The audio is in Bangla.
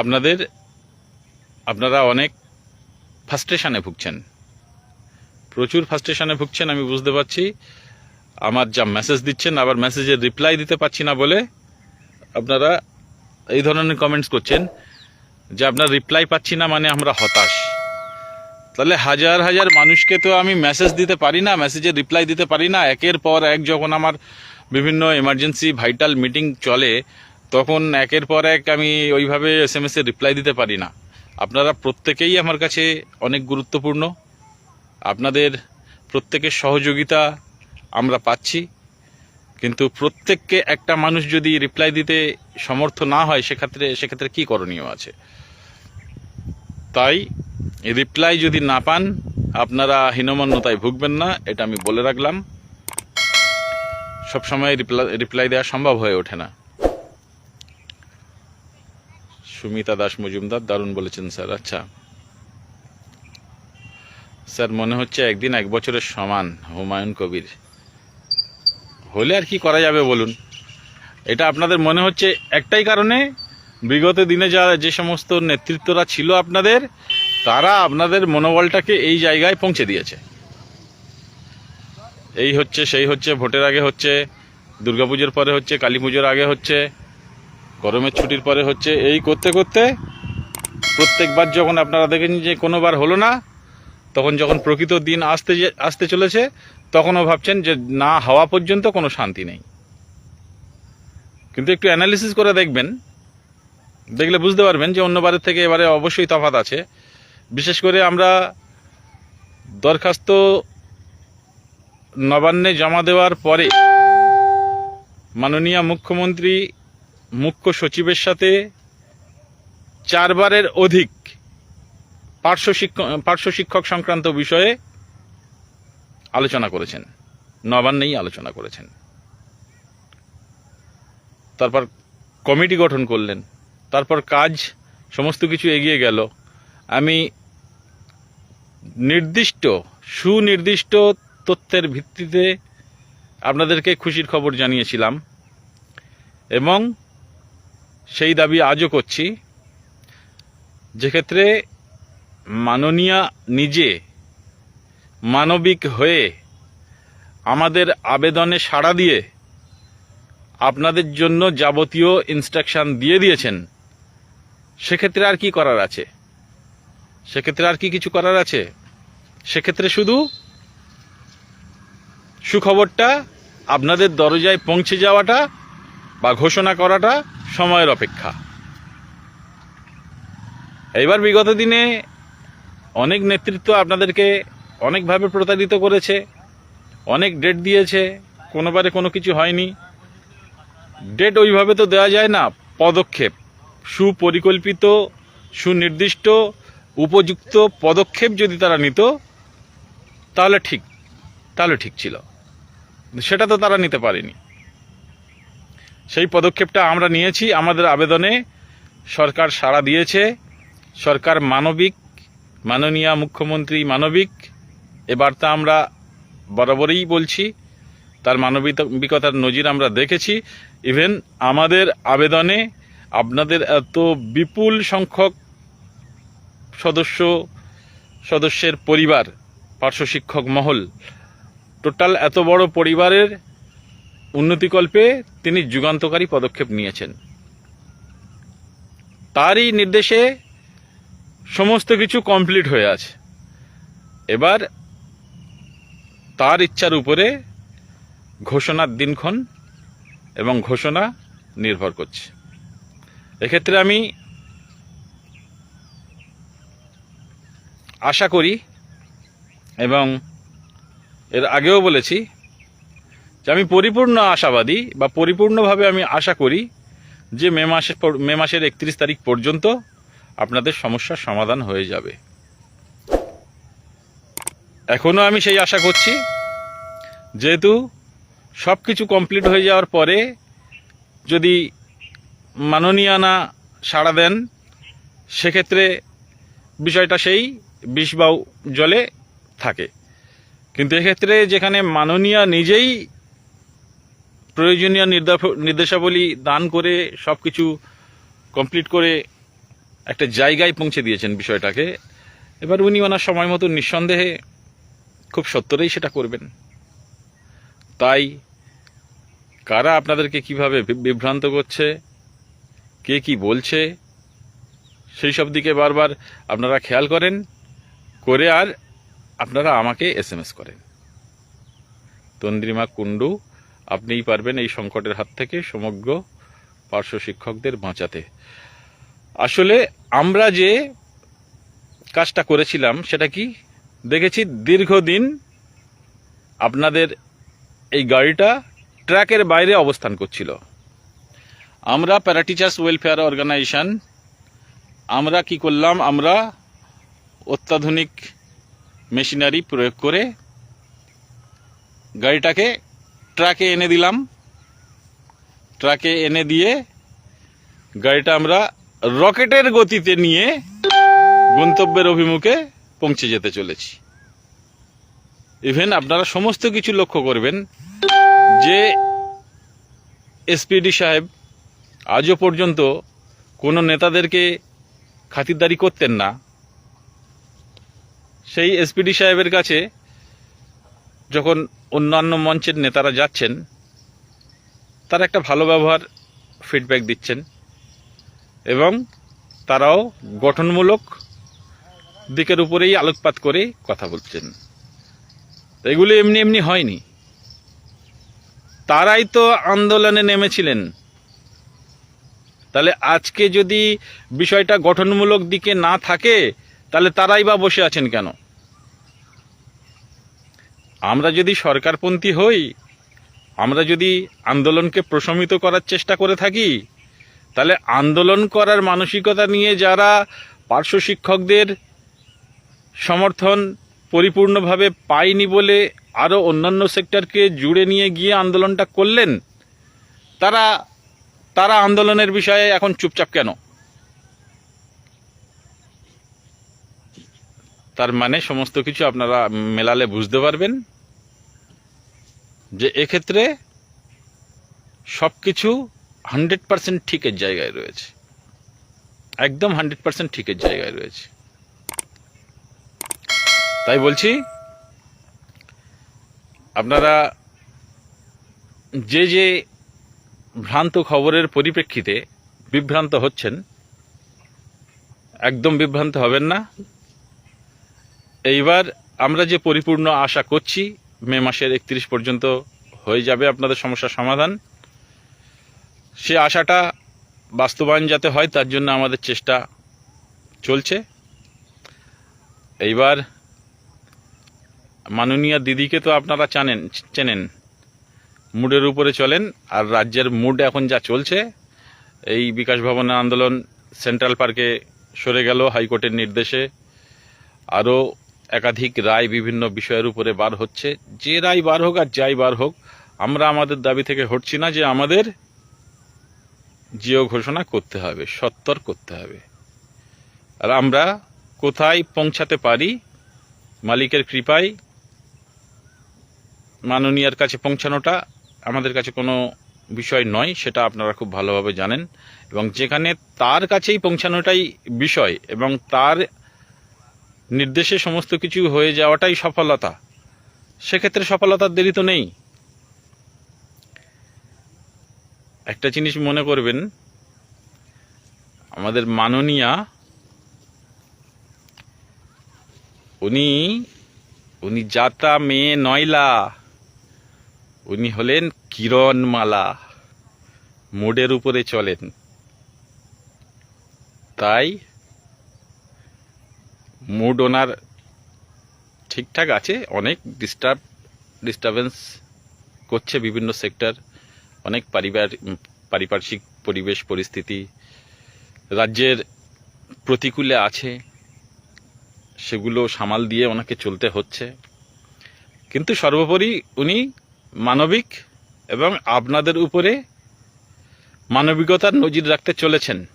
আপনাদের, আপনারা অনেক ফাস্ট্রেশনে ভুগছেন। প্রচুর ফাস্ট্রেশনে ভুগছেন, আমি বুঝতে পারছি। আমার যা মেসেজ দিচ্ছেন, আবার মেসেজের রিপ্লাই দিতে পারছি না বলে আপনারা এই ধরনের কমেন্টস করছেন, যে আপনার রিপ্লাই পাচ্ছি না মানে আমরা হতাশ। তাহলে হাজার হাজার মানুষকে তো আমি মেসেজ দিতে পারি না মেসেজের রিপ্লাই দিতে পারি না। একের পর এক যখন আমার বিভিন্ন এমার্জেন্সি ভাইটাল মিটিং চলে তখন একের পর এক আমি ওইভাবে এস এম রিপ্লাই দিতে পারি না। আপনারা প্রত্যেকেই আমার কাছে অনেক গুরুত্বপূর্ণ। আপনাদের প্রত্যেকের সহযোগিতা আমরা পাচ্ছি। কিন্তু প্রত্যেককে একটা মানুষ যদি রিপ্লাই দিতে সমর্থ না হয়, সেক্ষেত্রে সেক্ষেত্রে কি করণীয় আছে? তাই রিপ্লাই যদি না পান, আপনারা হীনমন্যতায় ভুগবেন না, এটা আমি বলে রাখলাম। সবসময় রিপ্লাই রিপ্লাই দেওয়া সম্ভব হয়ে ওঠে না। সুমিতা দাস মজুমদার দারুণ বলেছেন, স্যার। আচ্ছা। স্যার, মনে হচ্ছে একদিন এক বছরের সমান হুমায়ুন কবির। হলে আর কি করা যাবে বলুন? এটা আপনাদের মনে হচ্ছে একটাই কারণে? বিগত দিনে যারা যে সমস্ত নেতৃত্বরা ছিল আপনাদের, তারা আপনাদের মনোবলটাকে এই জায়গায় পৌঁছে দিয়েছে। এই হচ্ছে, সেই হচ্ছে, ভোটের আগে হচ্ছে, দুর্গাপুজোর পরে হচ্ছে, কালী পুজোর আগে হচ্ছে গরমের ছুটির পরে হচ্ছে এই করতে করতে প্রত্যেকবার যখন আপনারা দেখেন যে কোনোবার হলো না, তখন যখন প্রকৃত দিন আসতে আসতে চলেছে, তখনও ভাবছেন যে না হওয়া পর্যন্ত কোনো শান্তি নেই। কিন্তু একটু অ্যানালিসিস করে দেখবেন। দেখলে বুঝতে পারবেন যে অন্যবারের থেকে এবারে অবশ্যই তফাৎ আছে। বিশেষ করে আমরা দরখাস্ত নবান্নে জমা দেওয়ার পরে মাননীয় মুখ্যমন্ত্রী মুখ্য সচিবের সাথে চারবারের অধিক পার্শ্ব শিক্ষক পার্শ্ব শিক্ষক সংক্রান্ত বিষয়ে আলোচনা করেছেন। নবান্নেই আলোচনা করেছেন। তারপর কমিটি গঠন করলেন। তারপর কাজ, সমস্ত কিছু এগিয়ে গেল। আমি নির্দিষ্ট, সুনির্দিষ্ট তথ্যের ভিত্তিতে আপনাদেরকে খুশির খবর জানিয়েছিলাম এবং সেই দাবি আজও করছি। যেক্ষেত্রে মাননীয়া নিজে মানবিক হয়ে আমাদের আবেদনে সাড়া দিয়ে আপনাদের জন্য যাবতীয় ইনস্ট্রাকশান দিয়ে দিয়েছেন, সেক্ষেত্রে আর কি করার আছে? সেক্ষেত্রে আর কি কিছু করার আছে? সেক্ষেত্রে শুধু সুখবরটা আপনাদের দরজায় পৌঁছে যাওয়াটা বা ঘোষণা করাটা সময়ের অপেক্ষা। এইবার বিগত দিনে অনেক নেতৃত্ব আপনাদেরকে অনেকভাবে প্রতারিত করেছে, অনেক ডেট দিয়েছে, কোনোবারে কোনো কিছু হয়নি। ডেট ওইভাবে তো দেওয়া যায় না, পদক্ষেপ, সুপরিকল্পিত, সুনির্দিষ্ট, উপযুক্ত পদক্ষেপ যদি তারা নিত, তাহলে ঠিক তাহলে ঠিক ছিল। সেটা তো তারা নিতে পারেনি। সেই পদক্ষেপটা আমরা নিয়েছি, আমাদের আবেদনে সরকার সাড়া দিয়েছে। সরকার মানবিক, মাননীয় মুখ্যমন্ত্রী মানবিক, এ বার্তা আমরা বরাবরই বলছি। তার মানবিকতার নজির আমরা দেখেছি। ইভেন আমাদের আবেদনে আপনাদের এত বিপুল সংখ্যক সদস্য, সদস্যের পরিবার, পার্শ্ব শিক্ষক মহল, টোটাল এত বড় পরিবারের উন্নতিকল্পে তিনি যুগান্তকারী পদক্ষেপ নিয়েছেন। তারই নির্দেশে সমস্ত কিছু কমপ্লিট হয়ে আছে। এবার তার ইচ্ছার উপরে ঘোষণার দিনক্ষণ এবং ঘোষণা নির্ভর করছে। এক্ষেত্রে আমি আশা করি এবং এর আগেও বলেছি যে আমি পরিপূর্ণ আশাবাদী বা পরিপূর্ণভাবে আমি আশা করি যে মে মাসের মে মাসের একত্রিশ তারিখ পর্যন্ত আপনাদের সমস্যার সমাধান হয়ে যাবে। এখনও আমি সেই আশা করছি। যেহেতু সব কিছু কমপ্লিট হয়ে যাওয়ার পরে যদি মাননীয়ানা সাড়া দেন, সেক্ষেত্রে বিষয়টা সেই বিষ বা জলে থাকে। কিন্তু এক্ষেত্রে যেখানে মাননীয়া নিজেই প্রয়োজনীয় নির্দা- নির্দেশাবলী দান করে সব কিছু কমপ্লিট করে একটা জায়গায় পৌঁছে দিয়েছেন বিষয়টাকে। এবার উনি ওনার সময় মতো নিঃসন্দেহে খুব সত্তরেই সেটা করবেন। তাই কারা আপনাদেরকে কীভাবে বিভ্রান্ত করছে, কে কি বলছে, সেই সব দিকে বারবার আপনারা খেয়াল করেন, করে আর আপনারা আমাকে এস এম এস করেন। তন্দ্রিমা কুণ্ডু আপনিই পারবেন এই সংকটের হাত থেকে সমগ্র পার্শ্ব শিক্ষকদের বাঁচাতে। আসলে আমরা যে কাজটা করেছিলাম, সেটা কি? দেখেছি দীর্ঘদিন আপনাদের এই গাড়িটা ট্র্যাকের বাইরে অবস্থান করছিল। আমরা প্যারাটিচার্স ওয়েলফেয়ার অর্গানাইজেশন, আমরা কি করলাম? আমরা অত্যাধুনিক মেশিনারি প্রয়োগ করে গাড়িটাকে ট্রাকে এনে দিলাম। ট্রাকে এনে দিয়ে গাড়িটা আমরা রকেটের গতিতে নিয়ে গন্তব্যের অভিমুখে পৌঁছে যেতে চলেছি। ইভেন আপনারা সমস্ত কিছু লক্ষ্য করবেন যে এসপিডি সাহেব আজও পর্যন্ত কোনো নেতাদেরকে খাতিরদারি করতেন না। সেই এসপিডি সাহেবের কাছে যখন অন্যান্য মঞ্চের নেতারা যাচ্ছেন, তারা একটা ভালো ব্যবহার ফিডব্যাক দিচ্ছেন এবং তারাও গঠনমূলক দিকের উপরেই আলোকপাত করে কথা বলছেন। এগুলো এমনি এমনি হয়নি। তারাই তো আন্দোলনে নেমেছিলেন। তাহলে আজকে যদি বিষয়টা গঠনমূলক দিকে না থাকে, তাহলে তারাই বা বসে আছেন কেন? আমরা যদি সরকারপন্থী হই, আমরা যদি আন্দোলনকে প্রশমিত করার চেষ্টা করে থাকি, তাহলে আন্দোলন করার মানসিকতা নিয়ে যারা পার্শ্ব শিক্ষকদের সমর্থন পরিপূর্ণভাবে পায়নি বলে আরও অন্যান্য সেক্টরকে জুড়ে নিয়ে গিয়ে আন্দোলনটা করলেন, তারা তারা আন্দোলনের বিষয়ে এখন চুপচাপ কেন? তার মানে সমস্ত কিছু আপনারা মেলালে বুঝতে পারবেন যে এক্ষেত্রে সব কিছু হান্ড্রেড পার্সেন্ট ঠিকের জায়গায় রয়েছে। একদম হান্ড্রেড পার্সেন্ট ঠিকের জায়গায় রয়েছে। তাই বলছি, আপনারা যে যে ভ্রান্ত খবরের পরিপ্রেক্ষিতে বিভ্রান্ত হচ্ছেন, একদম বিভ্রান্ত হবেন না। এইবার আমরা যে পরিপূর্ণ আশা করছি, মে মাসের একত্রিশ পর্যন্ত হয়ে যাবে আপনাদের সমস্যার সমাধান। সে আশাটা বাস্তবায়ন যাতে হয়, তার জন্য আমাদের চেষ্টা চলছে। এইবার মাননীয় দিদিকে তো আপনারা জানেন, চেনেন। মুডের উপরে চলেন, আর রাজ্যের মুড এখন যা চলছে, এই বিকাশ ভবনের আন্দোলন সেন্ট্রাল পার্কে সরে গেল হাইকোর্টের নির্দেশে। আরও একাধিক রায় বিভিন্ন বিষয়ের উপরে বার হচ্ছে। যে রায় বার হোক আর যাই বার হোক, আমরা আমাদের দাবি থেকে হটছি না যে আমাদের জিও ঘোষণা করতে হবে, সত্তর করতে হবে। আর আমরা কোথায় পৌঁছাতে পারি, মালিকের কৃপায় মাননীয়ার কাছে পৌঁছানোটা আমাদের কাছে কোনো বিষয় নয়, সেটা আপনারা খুব ভালোভাবে জানেন। এবং যেখানে তার কাছেই পৌঁছানোটাই বিষয়, এবং তার নির্দেশে সমস্ত কিছু হয়ে যাওয়াটাই সফলতা। সেক্ষেত্রে সফলতার দেরি তো নেই। একটা জিনিস মনে করবেন, আমাদের মাননীয়া, উনি উনি যাতা মেয়ে নয়লা, উনি হলেন কিরণমালা, মোডের উপরে চলেন। তাই মুড ওনার ঠিকঠাক আছে, অনেক ডিস্টার্ব ডিস্টারবেন্স করছে বিভিন্ন সেক্টর অনেক পারিবার পারিপার্শ্বিক পরিবেশ, পরিস্থিতি, রাজ্যের প্রতিকূলে আছে, সেগুলো সামাল দিয়ে ওনাকে চলতে হচ্ছে। কিন্তু সর্বোপরি উনি মানবিক এবং আপনাদের উপরে মানবিকতার নজির রাখতে চলেছেন।